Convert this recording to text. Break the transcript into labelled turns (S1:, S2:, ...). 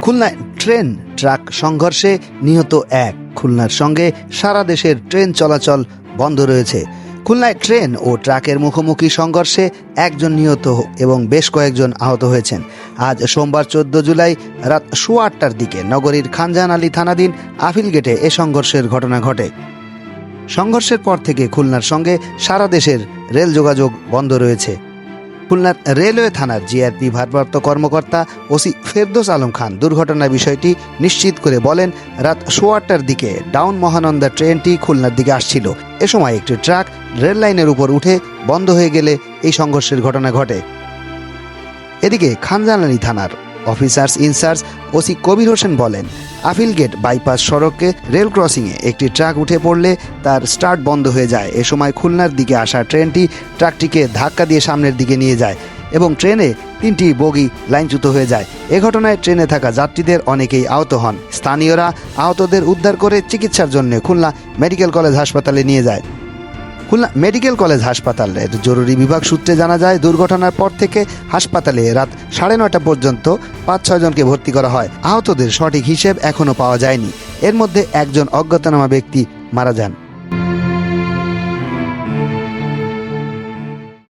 S1: খুলনায় train, truck সংঘর্ষে নিহত এক। খুলনার সঙ্গে সারা দেশের ট্রেন চলাচল বন্ধ রয়েছে। খুলনায় ট্রেন ও ট্রাকের মুখোমুখি সংঘর্ষে একজন নিহত এবং বেশ কয়েকজন আহত হয়েছেন। আজ সোমবার চোদ্দ জুলাই রাত সোয়া আটটার দিকে নগরীর খানজাহান আলী থানাধীন আফিল গেটে এ সংঘর্ষের ঘটনা ঘটে। সংঘর্ষের পর থেকে খুলনার সঙ্গে সারা দেশের রেল যোগাযোগ বন্ধ রয়েছে। খুলনার রেলওয়ে থানার জিআরপি ভারপ্রাপ্ত কর্মকর্তা ওসি ফেরদোস আলম খান দুর্ঘটনার বিষয়টি নিশ্চিত করে বলেন, রাত সোয়া আটটার দিকে ডাউন মহানন্দা ট্রেনটি খুলনার দিকে আসছিল। এ সময় একটি ট্রাক রেল লাইনের উপর উঠে বন্ধ হয়ে গেলে এই সংঘর্ষের ঘটনা ঘটে। এদিকে খানজানানি থানার officers in charge OC Kabir Hossain বলেন আফিল গেট বাইপাস সড়কে রেল ক্রসিংয়ে একটি ট্রাক উঠে পড়লে তার স্টার্ট বন্ধ হয়ে যায়। এ সময় খুলনার দিকে আসা ট্রেনটি ট্রাকটিকে ধাক্কা দিয়ে সামনের দিকে নিয়ে যায় এবং ট্রেনে তিনটি বগি লাইনচ্যুত হয়ে যায়। এ ঘটনায় ট্রেনে থাকা যাত্রীদের অনেকেই আহত হন। স্থানীয়রা আহতদের উদ্ধার করে চিকিৎসার জন্য খুলনা মেডিকেল কলেজ হাসপাতালে নিয়ে যায়। খুলনা মেডিকেল কলেজ হাসপাতালের জরুরি বিভাগ সূত্রে জানা যায়, দুর্ঘটনার পর থেকে হাসপাতালে রাত সাড়ে নয়টা পর্যন্ত পাঁচ ছয়জনকে ভর্তি করা হয়। আহতদের সঠিক হিসেব এখনও পাওয়া যায়নি। এর মধ্যে একজন অজ্ঞাতনামা ব্যক্তি মারা যান।